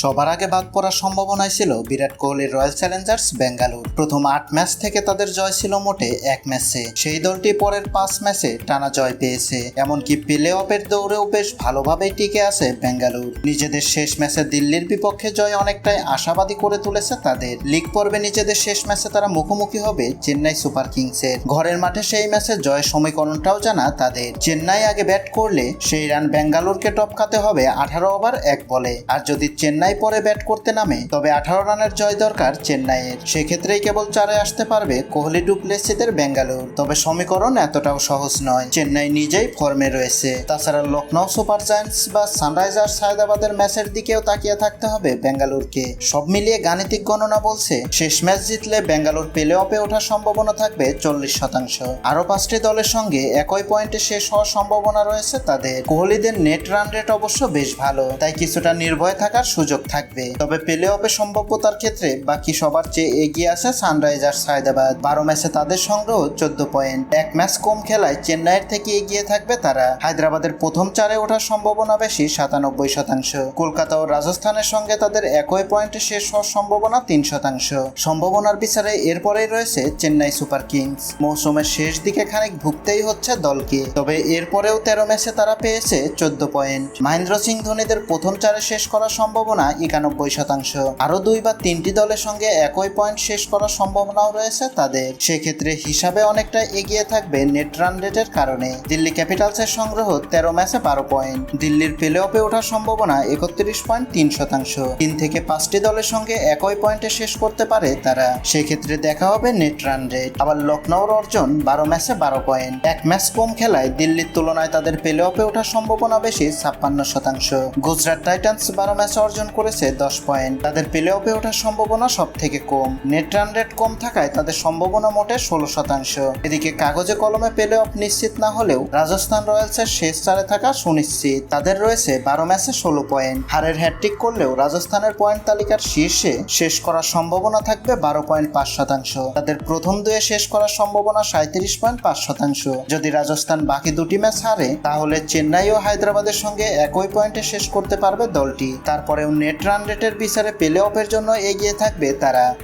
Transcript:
সবার আগে বাদ পড়ার সম্ভাবনায় ছিল বিরাট কোহলির রয়্যাল চ্যালেঞ্জার্স বেঙ্গালুরু। প্রথম আট ম্যাচ থেকে তাদের জয় ছিল মোটে এক ম্যাচে। সেই দলটি পরের পাঁচ ম্যাচে টানা জয় পেয়েছে। এমনকি প্লে অফের দৌড়েও বেশ ভালোভাবেই টিকে আছে বেঙ্গালুরু। নিজেদের শেষ ম্যাচে দিল্লির বিপক্ষে জয় অনেকটাই আশাবাদী করে তুলেছে তাদের। লিগ পর্বে নিজেদের শেষ ম্যাচে তারা মুখোমুখি হবে চেন্নাই সুপার কিংসের। ঘরের মাঠে সেই ম্যাচে জয় সমীকরণটাও জানা তাদের। চেন্নাই আগে ব্যাট করলে সেই রান বেঙ্গালুরুকে টপকাতে হবে আঠারো ওভার এক বলে। আর যদি চেন্নাই পরে ব্যাট করতে নামে, তবে আঠারো রানের জয় দরকার চেন্নাইয়ের। সেক্ষেত্রেই কেবল চারে আসতে পারবে কোহলি ডুপ্লেসিদের বেঙ্গালুরু। তবে সমীকরণ এতটাও সহজ নয়। চেন্নাই নিজেই ফর্মে রয়েছে। তাছাড়া লখনৌ সুপার জায়ান্টস বা সানরাইজার্স হায়দ্রাবাদের ম্যাচের দিকেও তাকিয়ে থাকতে হবে বেঙ্গালুরুকে। সব মিলিয়ে গাণিতিক গণনা বলছে, শেষ ম্যাচ জিতলে বেঙ্গালুর প্লে অফে ওঠার সম্ভাবনা থাকবে চল্লিশ শতাংশ। আরও পাঁচটি দলের সঙ্গে একই পয়েন্টে শেষ হওয়ার সম্ভাবনা রয়েছে তাদের। কোহলিদের নেট রান রেট অবশ্য বেশ ভালো, তাই কিছুটা নির্ভয় থাকার সুযোগ থাকবে। তবে প্লে অফে সম্ভাব্যতার ক্ষেত্রে বাকি সবার চেয়ে এগিয়ে আছে সানরাইজার্স হায়দ্রাবাদ। বারো ম্যাচে তাদের সংগ্রহ চোদ্দ পয়েন্ট। এক ম্যাচ কম খেলায় চেন্নাইয়ের থেকে এগিয়ে থাকবে তারা। হায়দ্রাবাদের প্রথম চারে ওঠার সম্ভাবনা বেশি, সাতানব্বই শতাংশ। কলকাতা ও রাজস্থানের সঙ্গে তাদের একই পয়েন্টে শেষ হওয়ার সম্ভাবনা তিন শতাংশ। সম্ভাবনার বিচারে এরপরেই রয়েছে চেন্নাই সুপার কিংস। মৌসুমের শেষ দিকে খানিক ভুগতেই হচ্ছে দলকে। তবে এরপরেও তেরো ম্যাচে তারা পেয়েছে চোদ্দ পয়েন্ট। মহেন্দ্র সিং ধোনিদের প্রথম চারে শেষ করার সম্ভাবনা একানব্বই শতাংশ। আরও দুই বা তিনটি দলের সঙ্গে একই পয়েন্ট শেষ করার সম্ভাবনাও রয়েছে তাদের। সেক্ষেত্রে হিসাবে অনেকটা এগিয়ে থাকবে নেট রান রেটের কারণে। দিল্লি ক্যাপিটালসের সংগ্রহ তেরো ম্যাচে বারো পয়েন্ট দিল্লির প্লে অফে ওঠার সম্ভাবনা একত্রিশ পয়েন্ট তিন শতাংশ। তিন থেকে পাঁচটি দলের সঙ্গে একই পয়েন্টে শেষ করতে পারে তারা। সেক্ষেত্রে দেখা হবে নেট রান রেট আবার লখনৌর অর্জন বারো ম্যাচে বারো পয়েন্ট এক ম্যাচ কম খেলায় দিল্লির তুলনায় তাদের প্লে অফে ওঠার সম্ভাবনা বেশি ছাপ্পান্ন শতাংশ। গুজরাট টাইটান্স বারো ম্যাচে অর্জন করেছে দশ পয়েন্ট। তাদের প্লে অফে ওঠার সম্ভাবনা সব থেকে কম। নেট রান রেট কম থাকায় তাদের সম্ভাবনা মোটে ষোলো শতাংশ। এদিকে কাগজে কলমে প্লে অফ নিশ্চিত না হলেও রাজস্থান রয়্যালসের শেষ চারে থাকা সুনিশ্চিত। তাদের রয়েছে বারো ম্যাচে ষোলো পয়েন্ট। হারের হ্যাট্রিক করলেও রাজস্থানের পয়েন্ট তালিকার শীর্ষে শেষ করার সম্ভাবনা থাকবে বারো পয়েন্ট পাঁচ শতাংশ। তাদের প্রথম দুয়ে শেষ করার সম্ভাবনা সাঁত্রিশ পয়েন্ট পাঁচ শতাংশ। যদি রাজস্থান বাকি দুটি ম্যাচ হারে, তাহলে চেন্নাই ও হায়দ্রাবাদের সঙ্গে একই পয়েন্টে শেষ করতে পারবে দলটি। তারপরেও নেট রান রেটের বিচারে প্লে অফের জন্য এগিয়ে থাকবে তারা।